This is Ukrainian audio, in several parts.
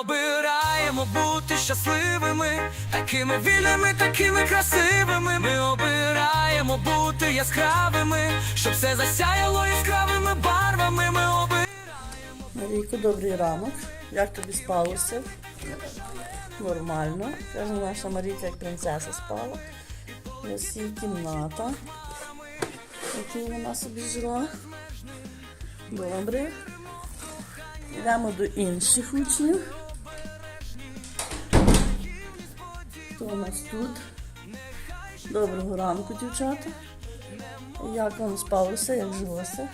обираємо бути щасливими, такими вільними, такими красивими. Ми обираємо бути яскравими, щоб все засяяло яскравими барвами. Ми обираємо. Марійко, добрий ранок. Як тобі спалося? Нормально. Каже наша Марійка, як принцеса спала. Ось її кімната, яку вона собі жила. Добре. Йдемо до інших учнів. Хто у нас тут? Доброго ранку, дівчата. Як вам спалося, як жилося?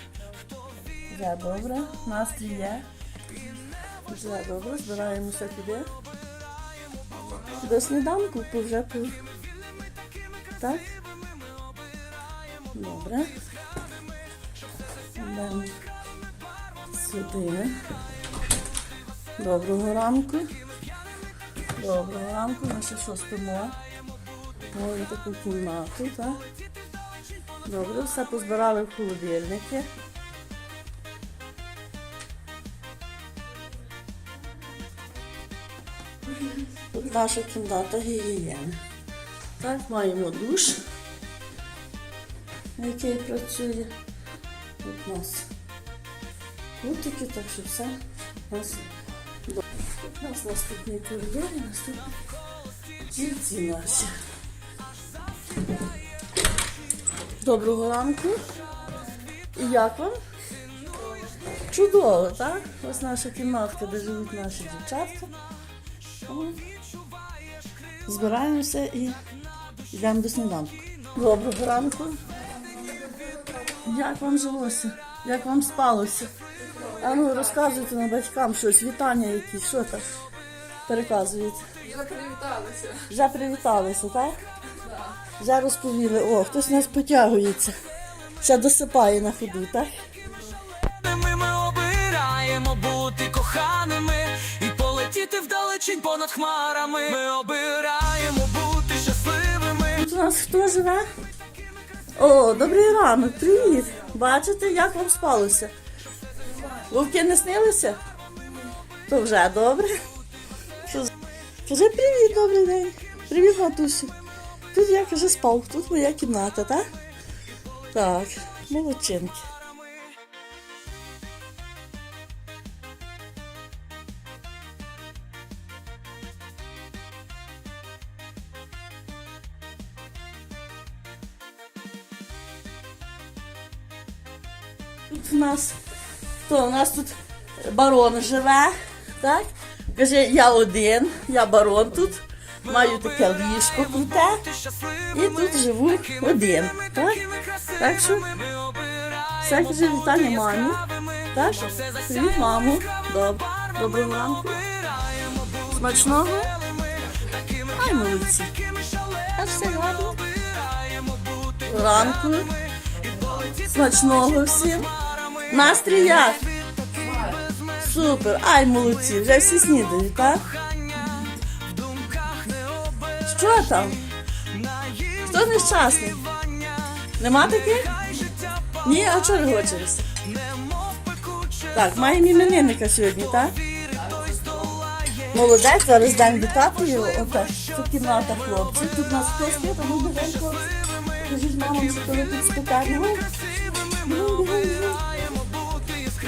Вже добре, настрій є. Вже добре, збираємося куди. До сніданку, вже по... Так? Добре. Йдемо сюди. Доброго ранку. Доброго ранку. Ми ще що спимо? Ось таку кімнату, так? Добре, все позбирали в холодильники. Тут наша кімната гігієни. Так, маємо душ, який працює. Тут у нас кутики, так що все у. У нас наступний коридор і наступні жильці наші. Доброго ранку. І як вам? Чудово, так? Ось наша кімнатка, де живуть наші дівчатка. Збираємося і йдемо до сніданку. Доброго ранку. Як вам жилося? Як вам спалося? А ну розказуйте на батькам щось, вітання якісь, що там переказуєте. Вже привіталися. Вже привіталися, так? Вже розповіли. О, хтось нас потягується. Ще досипає на ходу, так? Ми, ми обираємо бути коханими і полетіти вдалечінь понад хмарами. Ми обираємо бути щасливими. Тут у нас хто живе? О, добрий ранок, привіт. Бачите, як вам спалося? Вовки не снилися? То вже добре. З- Каже, привіт, добрий день. Привіт, матусю. Тут я каже спав, тут моя кімната, так? Так, молодчинки. Тут у нас хто? У нас тут барон живе, так? Каже, я один, я барон тут, маю таке ліжко круте, і тут живу один. Так? Так що все каже вітання мамі. Так? Привіт, маму. Добре. Доброго ранку. Смачного. Ай, молодці. А все гарно. Ранку. Смачного всім. Настрій як? Супер. Ай, молодці. Вже всі снідають, так? Що там? Хто нещасний? Нема таких? Ні, а чого ви хочете? Так, маємо іменинника сьогодні, так? Молодець, зараз дам вітати його. Отак. Тут кімната хлопців. Тут у нас хтось є, буде день хлопці. Кажіть мамам, що коли тут спитати. Ну, ну, ну.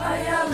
Вітаємо!